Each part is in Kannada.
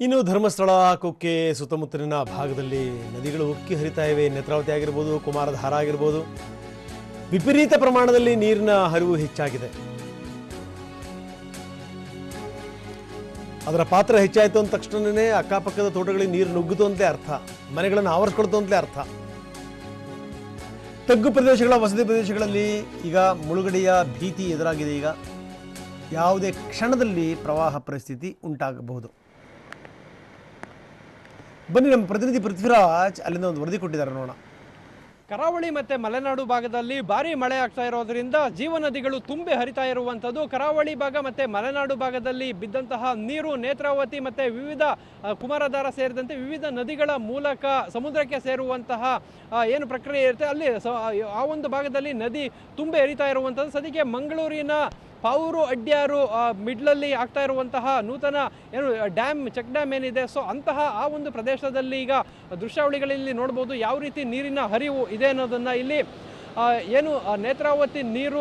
ಇನ್ನು ಧರ್ಮಸ್ಥಳ, ಕುಕ್ಕೆ, ಸುತ್ತಮುತ್ತಲಿನ ಭಾಗದಲ್ಲಿ ನದಿಗಳು ಉಕ್ಕಿ ಹರಿತಾ ಇವೆ. ನೇತ್ರಾವತಿ ಆಗಿರ್ಬೋದು, ಕುಮಾರಧಾರ ಆಗಿರ್ಬೋದು. ವಿಪರೀತ ಪ್ರಮಾಣದಲ್ಲಿ ನೀರಿನ ಹರಿವು ಹೆಚ್ಚಾಗಿದೆ. ಅದರ ಪಾತ್ರ ಹೆಚ್ಚಾಯಿತು ಅಂದ ತಕ್ಷಣವೇ ಅಕ್ಕಪಕ್ಕದ ತೋಟಗಳಿಗೆ ನೀರು ನುಗ್ಗಿತು ಅಂತಲೇ ಅರ್ಥ. ಮನೆಗಳನ್ನು ಆವರಿಸ್ಕೊಳ್ತು ಅಂತಲೇ ಅರ್ಥ. ತಗ್ಗು ಪ್ರದೇಶಗಳ, ವಸತಿ ಪ್ರದೇಶಗಳಲ್ಲಿ ಈಗ ಮುಳುಗಡೆಯ ಭೀತಿ ಎದುರಾಗಿದೆ. ಈಗ ಯಾವುದೇ ಕ್ಷಣದಲ್ಲಿ ಪ್ರವಾಹ ಪರಿಸ್ಥಿತಿ ಉಂಟಾಗಬಹುದು. ಬನ್ನಿ ನಮ್ಮ ಪ್ರತಿನಿಧಿ ಪೃಥ್ವಿರಾಜ್ ಅಲ್ಲಿಂದ ಒಂದು ವರದಿ ಕೊಟ್ಟಿದ್ದಾರೆ ನೋಡೋಣ. ಕರಾವಳಿ ಮತ್ತೆ ಮಲೆನಾಡು ಭಾಗದಲ್ಲಿ ಭಾರಿ ಮಳೆ ಆಗ್ತಾ ಇರೋದ್ರಿಂದ ಜೀವನದಿಗಳು ತುಂಬಿ ಹರಿತಾ ಇರುವಂಥದ್ದು. ಕರಾವಳಿ ಭಾಗ ಮತ್ತೆ ಮಲೆನಾಡು ಭಾಗದಲ್ಲಿ ಬಿದ್ದಂತಹ ನೀರು, ನೇತ್ರಾವತಿ ಮತ್ತೆ ವಿವಿಧ ಕುಮಾರಧಾರ ಸೇರಿದಂತೆ ವಿವಿಧ ನದಿಗಳ ಮೂಲಕ ಸಮುದ್ರಕ್ಕೆ ಸೇರುವಂತಹ ಏನು ಪ್ರಕ್ರಿಯೆ ಇರುತ್ತೆ. ಅಲ್ಲಿ ಆ ಒಂದು ಭಾಗದಲ್ಲಿ ನದಿ ತುಂಬಿ ಹರಿತಾ ಇರುವಂಥದ್ದು. ಸದ್ಯಕ್ಕೆ ಮಂಗಳೂರಿನ ಪಾವೂರು ಅಡ್ಯಾರು ಮಿಡ್ಲಲ್ಲಿ ಆಗ್ತಾ ಇರುವಂತಹ ನೂತನ ಏನು, ಡ್ಯಾಮ್, ಚೆಕ್ ಡ್ಯಾಮ್ ಏನಿದೆ. ಸೊ, ಅಂತಹ ಆ ಒಂದು ಪ್ರದೇಶದಲ್ಲಿ ಈಗ ದೃಶ್ಯಾವಳಿಗಳಲ್ಲಿ ನೋಡ್ಬೋದು. ಯಾವ ರೀತಿ ನೀರಿನ ಹರಿವು ಇದೆ ಅನ್ನೋದನ್ನು ಇಲ್ಲಿ ಏನು ನೇತ್ರಾವತಿ ನೀರು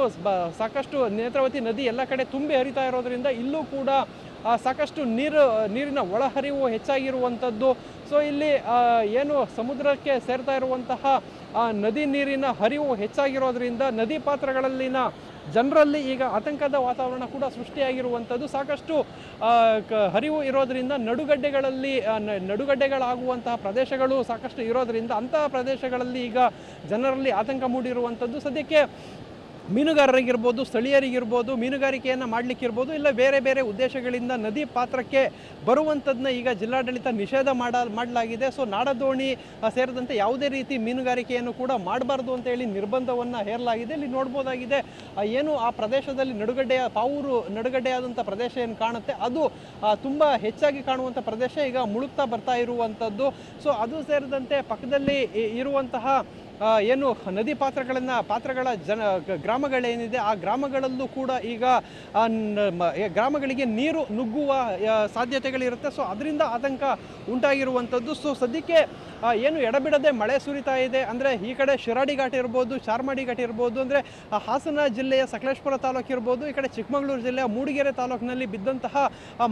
ಸಾಕಷ್ಟು ನೇತ್ರಾವತಿ ನದಿ ಎಲ್ಲ ಕಡೆ ತುಂಬಿ ಹರಿತಾ ಇರೋದ್ರಿಂದ ಇಲ್ಲೂ ಕೂಡ ಸಾಕಷ್ಟು ನೀರು, ನೀರಿನ ಒಳಹರಿವು ಹೆಚ್ಚಾಗಿರುವಂಥದ್ದು. ಸೊ, ಇಲ್ಲಿ ಏನು ಸಮುದ್ರಕ್ಕೆ ಸೇರ್ತಾ ಇರುವಂತಹ ನದಿ ನೀರಿನ ಹರಿವು ಹೆಚ್ಚಾಗಿರೋದ್ರಿಂದ ನದಿ ಪಾತ್ರಗಳಲ್ಲಿನ ಜನರಲ್ಲಿ ಈಗ ಆತಂಕದ ವಾತಾವರಣ ಕೂಡ ಸೃಷ್ಟಿಯಾಗಿರುವಂಥದ್ದು. ಸಾಕಷ್ಟು ಹರಿವು ಇರೋದರಿಂದ ನಡುಗಡ್ಡೆಗಳಲ್ಲಿ ನಡುಗಡ್ಡೆಗಳಾಗುವಂತಹ ಪ್ರದೇಶಗಳು ಸಾಕಷ್ಟು ಇರೋದರಿಂದ ಅಂತಹ ಪ್ರದೇಶಗಳಲ್ಲಿ ಈಗ ಜನರಲ್ಲಿ ಆತಂಕ ಮೂಡಿರುವಂಥದ್ದು. ಸದ್ಯಕ್ಕೆ ಮೀನುಗಾರರಿಗಿರ್ಬೋದು, ಸ್ಥಳೀಯರಿಗಿರ್ಬೋದು, ಮೀನುಗಾರಿಕೆಯನ್ನು ಮಾಡಲಿಕ್ಕಿರ್ಬೋದು, ಇಲ್ಲ ಬೇರೆ ಬೇರೆ ಉದ್ದೇಶಗಳಿಂದ ನದಿ ಪಾತ್ರಕ್ಕೆ ಬರುವಂಥದ್ದನ್ನ ಈಗ ಜಿಲ್ಲಾಡಳಿತ ನಿಷೇಧ ಮಾಡ, ಮಾಡಲಾಗಿದೆ. ಸೊ, ನಾಡದೋಣಿ ಸೇರಿದಂತೆ ಯಾವುದೇ ರೀತಿ ಮೀನುಗಾರಿಕೆಯನ್ನು ಕೂಡ ಮಾಡಬಾರ್ದು ಅಂತ ಹೇಳಿ ನಿರ್ಬಂಧವನ್ನು ಹೇರಲಾಗಿದೆ. ಇಲ್ಲಿ ನೋಡ್ಬೋದಾಗಿದೆ ಏನು ಆ ಪ್ರದೇಶದಲ್ಲಿ ನಡುಗಡ್ಡೆಯ ಪಾವೂರು ನಡುಗಡ್ಡೆಯಾದಂಥ ಪ್ರದೇಶ ಏನು ಕಾಣುತ್ತೆ, ಅದು ತುಂಬ ಹೆಚ್ಚಾಗಿ ಕಾಣುವಂಥ ಪ್ರದೇಶ ಈಗ ಮುಳುಗ್ತಾ ಬರ್ತಾ ಇರುವಂಥದ್ದು. ಸೊ, ಅದು ಸೇರಿದಂತೆ ಪಕ್ಕದಲ್ಲಿ ಇರುವಂತಹ ಏನು ನದಿ ಪಾತ್ರಗಳನ್ನು, ಪಾತ್ರಗಳ ಜನ ಗ್ರಾಮಗಳೇನಿದೆ, ಆ ಗ್ರಾಮಗಳಲ್ಲೂ ಕೂಡ ಈಗ ಗ್ರಾಮಗಳಿಗೆ ನೀರು ನುಗ್ಗುವ ಸಾಧ್ಯತೆಗಳಿರುತ್ತೆ. ಸೊ ಅದರಿಂದ ಆತಂಕ ಉಂಟಾಗಿರುವಂಥದ್ದು. ಸೊ ಸದ್ಯಕ್ಕೆ ಏನು ಎಡಬಿಡದೆ ಮಳೆ ಸುರಿತಾ ಇದೆ. ಅಂದರೆ ಈ ಕಡೆ ಶಿರಾಡಿ ಘಾಟ್ ಇರ್ಬೋದು, ಚಾರ್ಮಾಡಿ ಘಾಟ್ ಇರ್ಬೋದು, ಅಂದರೆ ಹಾಸನ ಜಿಲ್ಲೆಯ ಸಕಲೇಶ್ಪುರ ತಾಲೂಕು ಇರ್ಬೋದು, ಈ ಕಡೆ ಚಿಕ್ಕಮಗಳೂರು ಜಿಲ್ಲೆಯ ಮೂಡಿಗೆರೆ ತಾಲೂಕಿನಲ್ಲಿ ಬಿದ್ದಂತಹ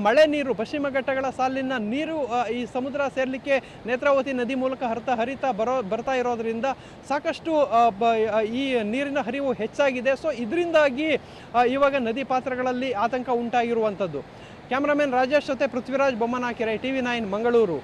ಮಳೆ ನೀರು, ಪಶ್ಚಿಮ ಘಟ್ಟಗಳ ಸಾಲಿನ ನೀರು ಈ ಸಮುದ್ರ ಸೇರಲಿಕ್ಕೆ ನೇತ್ರಾವತಿ ನದಿ ಮೂಲಕ ಹರಿತಾ ಹರಿತಾ ಬರೋ, ಬರ್ತಾ ಇರೋದ್ರಿಂದ ಸಾಕಷ್ಟು ಈ ನೀರಿನ ಹರಿವು ಹೆಚ್ಚಾಗಿದೆ. ಸೊ ಇದರಿಂದಾಗಿ ಇವಾಗ ನದಿ ಪಾತ್ರಗಳಲ್ಲಿ ಆತಂಕ ಉಂಟಾಗಿರುವಂಥದ್ದು. ಕ್ಯಾಮ್ರಾಮನ್ ರಾಜೇಶ್ ಜೊತೆ ಪೃಥ್ವಿರಾಜ್ ಬೊಮ್ಮನಾಕೆರೆ, ಟಿವಿ ನೈನ್, ಮಂಗಳೂರು.